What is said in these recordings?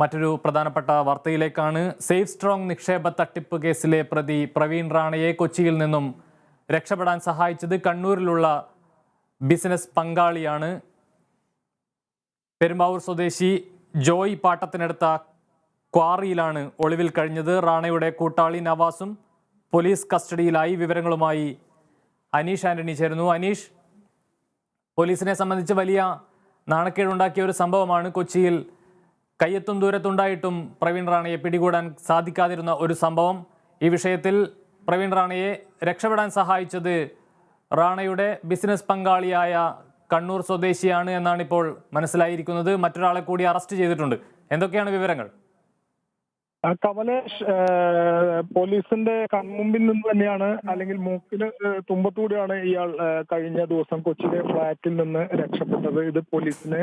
മറ്റൊരു പ്രധാനപ്പെട്ട വാർത്തയിലേക്കാണ്. Safe strong നിക്ഷേപ തട്ടിപ്പ് കേസിലെ പ്രതി പ്രവീൺ റാണയെ കൊച്ചിയിൽ നിന്നും രക്ഷപ്പെടാൻ സഹായിച്ചത് കണ്ണൂരിലുള്ള ബിസിനസ് പങ്കാളിയാണ്. പെരുമ്പാവൂർ സ്വദേശി ജോയ് പാട്ടത്തിനടുത്ത ക്വാറിയിലാണ് ഒളിവിൽ കഴിഞ്ഞത്. റാണയുടെ കൂട്ടാളി നവാസും പോലീസ് കസ്റ്റഡിയിലായി. വിവരങ്ങളുമായി അനീഷ് ആന്റണി ചേരുന്നു. അനീഷ് പോലീസിനെ സംബന്ധിച്ച് വലിയ നാണക്കേടുണ്ടാക്കിയ ഒരു സംഭവമാണ് കൊച്ചിയിൽ കയ്യെത്തും ദൂരത്തുണ്ടായിട്ടും പ്രവീൺ റാണയെ പിടികൂടാൻ സാധിക്കാതിരുന്ന ഒരു സംഭവം. ഈ വിഷയത്തിൽ പ്രവീൺ റാണയെ രക്ഷപ്പെടാൻ സഹായിച്ചത് റാണയുടെ ബിസിനസ് പങ്കാളിയായ കണ്ണൂർ സ്വദേശിയാണ് എന്നാണ് ഇപ്പോൾ മനസ്സിലായിരിക്കുന്നത്. മറ്റൊരാളെ കൂടി അറസ്റ്റ് ചെയ്തിട്ടുണ്ട്. എന്തൊക്കെയാണ് വിവരങ്ങൾ? കമലേഷ് പോലീസിന്റെ കൺമുമ്പിൽ നിന്ന് തന്നെയാണ് അല്ലെങ്കിൽ മൂക്കിന് തുമ്പത്തൂടെയാണ് ഇയാൾ കഴിഞ്ഞ ദിവസം കൊച്ചിയിലെ ഫ്ളാറ്റിൽ നിന്ന് രക്ഷപ്പെട്ടത്. ഇത് പോലീസിന്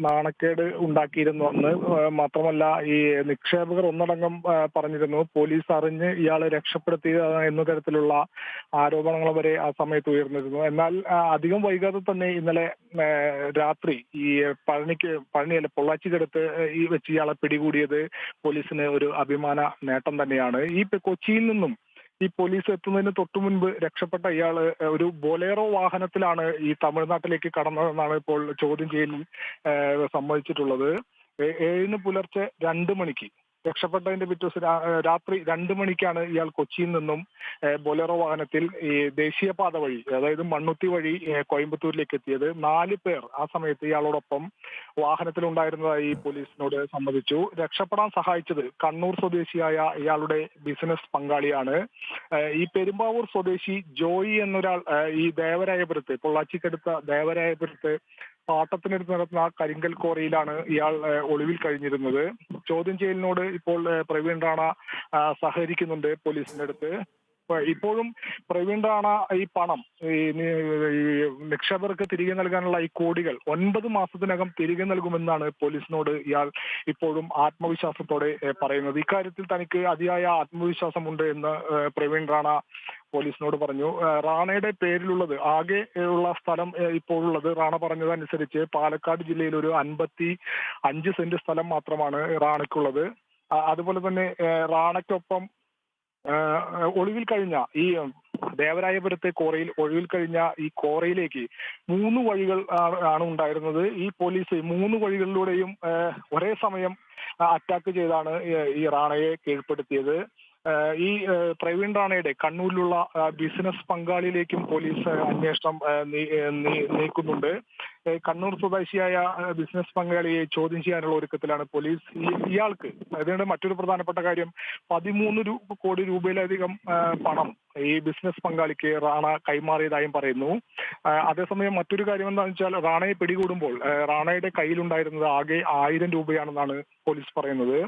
നാണക്കേട് ഉണ്ടാക്കിയിരുന്നു അന്ന്. മാത്രമല്ല ഈ നിക്ഷേപകർ ഒന്നടങ്കം പറഞ്ഞിരുന്നു പോലീസ് അറിഞ്ഞ് ഇയാളെ രക്ഷപ്പെടുത്തി എന്ന തരത്തിലുള്ള ആരോപണങ്ങൾ വരെ ആ സമയത്ത് ഉയർന്നിരുന്നു. എന്നാൽ അധികം വൈകാതെ തന്നെ ഇന്നലെ രാത്രി ഈ പഴനിക്ക് പഴനിയല്ല പൊള്ളാച്ചിക്കടുത്ത് ഈ വെച്ച് ഇയാളെ പിടികൂടിയത് പോലീസിന് ഒരു അഭിമാന നേട്ടം തന്നെയാണ്. ഈ കൊച്ചിയിൽ നിന്നും ഈ പോലീസ് എത്തുന്നതിന് തൊട്ടു മുൻപ് രക്ഷപ്പെട്ട ഇയാൾ ഒരു ബൊലേറോ വാഹനത്തിലാണ് ഈ തമിഴ്നാട്ടിലേക്ക് കടന്നതെന്നാണ് ഇപ്പോൾ ചോദ്യം ചെയ്യലിൽ സമ്മതിച്ചിട്ടുള്ളത്. ഏഴിന് പുലർച്ചെ രണ്ട് മണിക്ക് രക്ഷപ്പെട്ടതിന്റെ പിറ്റേ ദിവസം രാത്രി രണ്ടു മണിക്കാണ് ഇയാൾ കൊച്ചിയിൽ നിന്നും ബൊലറോ വാഹനത്തിൽ ഈ ദേശീയപാത വഴി അതായത് മണ്ണുത്തി വഴി കോയമ്പത്തൂരിലേക്ക് എത്തിയത്. നാല് പേർ ആ സമയത്ത് ഇയാളോടൊപ്പം വാഹനത്തിലുണ്ടായിരുന്നതായി പോലീസിനോട് സമ്മതിച്ചു. രക്ഷപ്പെടാൻ സഹായിച്ചത് കണ്ണൂർ സ്വദേശിയായ ഇയാളുടെ ബിസിനസ് പങ്കാളിയാണ്. ഈ പെരുമ്പാവൂർ സ്വദേശി ജോയി എന്നൊരാൾ ഈ ദേവരായപുരത്ത് പൊള്ളാച്ചിക്കടുത്ത ദേവരായപുരത്ത് പാട്ടത്തിനെടുത്ത് നടത്തുന്ന ആ കരിങ്കൽ കോറിയിലാണ് ഇയാൾ ഒളിവിൽ കഴിഞ്ഞിരുന്നത്. ചോദ്യം ചെയ്യലിനോട് ഇപ്പോൾ പ്രവീൺ റാണ സഹകരിക്കുന്നുണ്ട് പോലീസിന്റെ അടുത്ത്. ഇപ്പോഴും പ്രവീൺ റാണ ഈ പണം ഈ നിക്ഷേപകർക്ക് തിരികെ നൽകാനുള്ള ഈ കോടികൾ ഒൻപത് മാസത്തിനകം തിരികെ നൽകുമെന്നാണ് പോലീസിനോട് ഇയാൾ ഇപ്പോഴും ആത്മവിശ്വാസത്തോടെ പറയുന്നത്. ഇക്കാര്യത്തിൽ തനിക്ക് അതിയായ ആത്മവിശ്വാസമുണ്ട് എന്ന് പ്രവീൺ റാണ പോലീസിനോട് പറഞ്ഞു. റാണയുടെ പേരിലുള്ളത് ആകെ ഉള്ള സ്ഥലം ഇപ്പോഴുള്ളത് റാണ പറഞ്ഞതനുസരിച്ച് പാലക്കാട് ജില്ലയിൽ ഒരു അൻപത്തി അഞ്ച് സെന്റ് സ്ഥലം മാത്രമാണ് റാണയ്ക്കുള്ളത്. അതുപോലെ തന്നെ റാണയ്ക്കൊപ്പം ഒളിവിൽ കഴിഞ്ഞ ഈ ദേവരായപുരത്തെ കോറയിൽ ഒഴിവിൽ കഴിഞ്ഞ ഈ കോറയിലേക്ക് മൂന്ന് വഴികൾ ആണ് ഉണ്ടായിരുന്നത്. ഈ പോലീസ് മൂന്ന് വഴികളിലൂടെയും ഒരേ സമയം അറ്റാക്ക് ചെയ്താണ് ഈ- റാണയെ കീഴ്പ്പെടുത്തിയത്. ഈ പ്രവീൺ റാണയുടെ കണ്ണൂരിലുള്ള ബിസിനസ് പങ്കാളിയിലേക്കും പോലീസ് അന്വേഷണം നീക്കുന്നുണ്ട്. കണ്ണൂർ സ്വദേശിയായ ബിസിനസ് പങ്കാളിയെ ചോദ്യം ചെയ്യാനുള്ള ഒരുക്കത്തിലാണ് പോലീസ്. ഇയാൾക്ക് അതിന്റെ മറ്റൊരു പ്രധാനപ്പെട്ട കാര്യം പതിമൂന്ന് കോടി രൂപയിലധികം പണം ഈ ബിസിനസ് പങ്കാളിക്ക് റാണ കൈമാറിയതായും പറയുന്നു. അതേസമയം മറ്റൊരു കാര്യം എന്താണെന്ന് വെച്ചാൽ റാണയെ പിടികൂടുമ്പോൾ റാണയുടെ കയ്യിലുണ്ടായിരുന്നത് ആകെ ആയിരം രൂപയാണെന്നാണ് പോലീസ് പറയുന്നത്.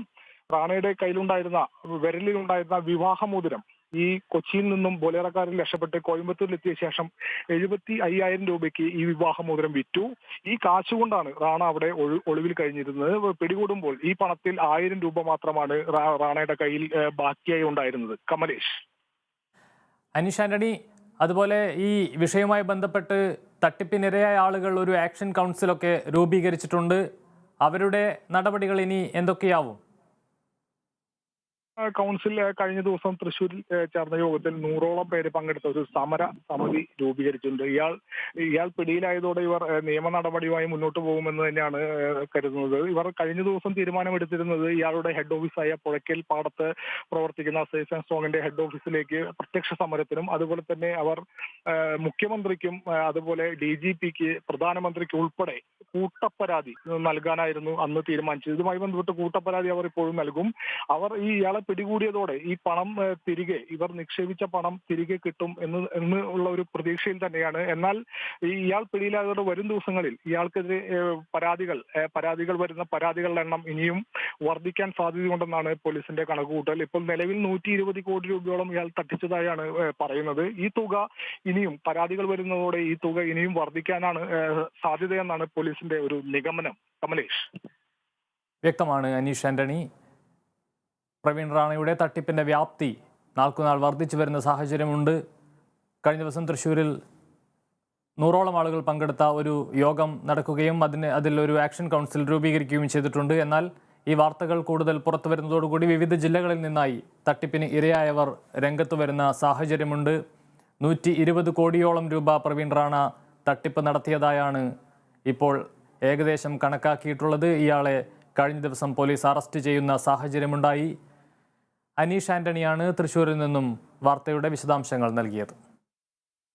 റാണയുടെ കയ്യിലുണ്ടായിരുന്ന വിരലിലുണ്ടായിരുന്ന വിവാഹമോതിരം ഈ കൊച്ചിയിൽ നിന്നും ബൊലേറക്കാരിൽ രക്ഷപ്പെട്ട് കോയമ്പത്തൂരിലെത്തിയ ശേഷം എഴുപത്തി അയ്യായിരം രൂപയ്ക്ക് ഈ വിവാഹമോതിരം വിറ്റു. ഈ കാശുകൊണ്ടാണ് റാണ അവിടെ ഒളിവിൽ കഴിഞ്ഞിരുന്നത്. പിടികൂടുമ്പോൾ ഈ പണത്തിൽ ആയിരം രൂപ മാത്രമാണ് റാണയുടെ കയ്യിൽ ബാക്കിയായി ഉണ്ടായിരുന്നത്. കമലേഷ്. അനീഷ് ആന്റണി അതുപോലെ ഈ വിഷയവുമായി ബന്ധപ്പെട്ട് തട്ടിപ്പിനിരയായ ആളുകൾ ഒരു ആക്ഷൻ കൗൺസിലൊക്കെ രൂപീകരിച്ചിട്ടുണ്ട്. അവരുടെ നടപടികൾ ഇനി എന്തൊക്കെയാവും? കൗൺസിൽ കഴിഞ്ഞ ദിവസം തൃശൂരിൽ ചേർന്ന യോഗത്തിൽ നൂറോളം പേര് പങ്കെടുത്ത ഒരു സമര സമിതി രൂപീകരിച്ചിട്ടുണ്ട്. ഇയാൾ ഇയാൾ പിടിയിലായതോടെ ഇവർ നിയമ നടപടിയുമായി മുന്നോട്ട് പോകുമെന്ന് തന്നെയാണ് കരുതുന്നത്. ഇവർ കഴിഞ്ഞ ദിവസം തീരുമാനമെടുത്തിരുന്നത് ഇയാളുടെ ഹെഡ് ഓഫീസായ പുഴയ്ക്കൽ പാടത്ത് പ്രവർത്തിക്കുന്ന ആൻഡ് സ്ട്രോങ്ങിന്റെ ഹെഡ് ഓഫീസിലേക്ക് പ്രത്യക്ഷ സമരത്തിനും അതുപോലെ തന്നെ അവർ മുഖ്യമന്ത്രിക്കും അതുപോലെ ഡി ജി പിക്ക് പ്രധാനമന്ത്രിക്ക് ഉൾപ്പെടെ കൂട്ടപ്പരാതി നൽകാനായിരുന്നു അന്ന് തീരുമാനിച്ചത്. ഇതുമായി ബന്ധപ്പെട്ട് കൂട്ടപ്പരാതി അവർ ഇപ്പോഴും നൽകും. അവർ ഈ ഇയാളെ പിടികൂടിയതോടെ ഈ പണം തിരികെ ഇവർ നിക്ഷേപിച്ച പണം തിരികെ കിട്ടും എന്ന് എന്ന് ഉള്ള ഒരു പ്രതീക്ഷയിൽ തന്നെയാണ്. എന്നാൽ ഇയാൾ പിടിയിലായതോടെ വരും ദിവസങ്ങളിൽ ഇയാൾക്കെതിരെ പരാതികൾ പരാതികൾ വരുന്ന പരാതികളുടെ എണ്ണം ഇനിയും വർദ്ധിക്കാൻ സാധ്യതയുണ്ടെന്നാണ് പോലീസിന്റെ കണക്കുകൂട്ടൽ. ഇപ്പോൾ നിലവിൽ നൂറ്റി ഇരുപത് കോടി രൂപയോളം ഇയാൾ തട്ടിച്ചതായാണ് പറയുന്നത്. ഈ തുക ഇനിയും പരാതികൾ വരുന്നതോടെ ഈ തുക ഇനിയും വർദ്ധിക്കാനാണ് സാധ്യതയെന്നാണ് പോലീസിന്റെ ഒരു നിഗമനം. കമലേഷ്. വ്യക്തമാണ് അനീഷ് ആന്റണി. പ്രവീൺ റാണയുടെ തട്ടിപ്പിന്റെ വ്യാപ്തി നാൾക്കുനാൾ വർദ്ധിച്ചു വരുന്ന സാഹചര്യമുണ്ട്. കഴിഞ്ഞ ദിവസം തൃശ്ശൂരിൽ നൂറോളം ആളുകൾ പങ്കെടുത്ത ഒരു യോഗം നടക്കുകയും അതിന് അതിൽ ഒരു ആക്ഷൻ കൗൺസിൽ രൂപീകരിക്കുകയും ചെയ്തിട്ടുണ്ട്. എന്നാൽ ഈ വാർത്തകൾ കൂടുതൽ പുറത്തു വരുന്നതോടുകൂടി വിവിധ ജില്ലകളിൽ നിന്നായി തട്ടിപ്പിന് ഇരയായവർ രംഗത്ത് വരുന്ന സാഹചര്യമുണ്ട്. നൂറ്റി ഇരുപത് കോടിയോളം രൂപ പ്രവീൺ റാണ തട്ടിപ്പ് നടത്തിയതായാണ് ഇപ്പോൾ ഏകദേശം കണക്കാക്കിയിട്ടുള്ളത്. ഇയാളെ കഴിഞ്ഞ ദിവസം പോലീസ് അറസ്റ്റ് ചെയ്യുന്ന സാഹചര്യമുണ്ടായി. അനീഷ് ആന്റണിയാണ് തൃശൂരിൽ നിന്നും വാർത്തയുടെ വിശദാംശങ്ങൾ നൽകിയത്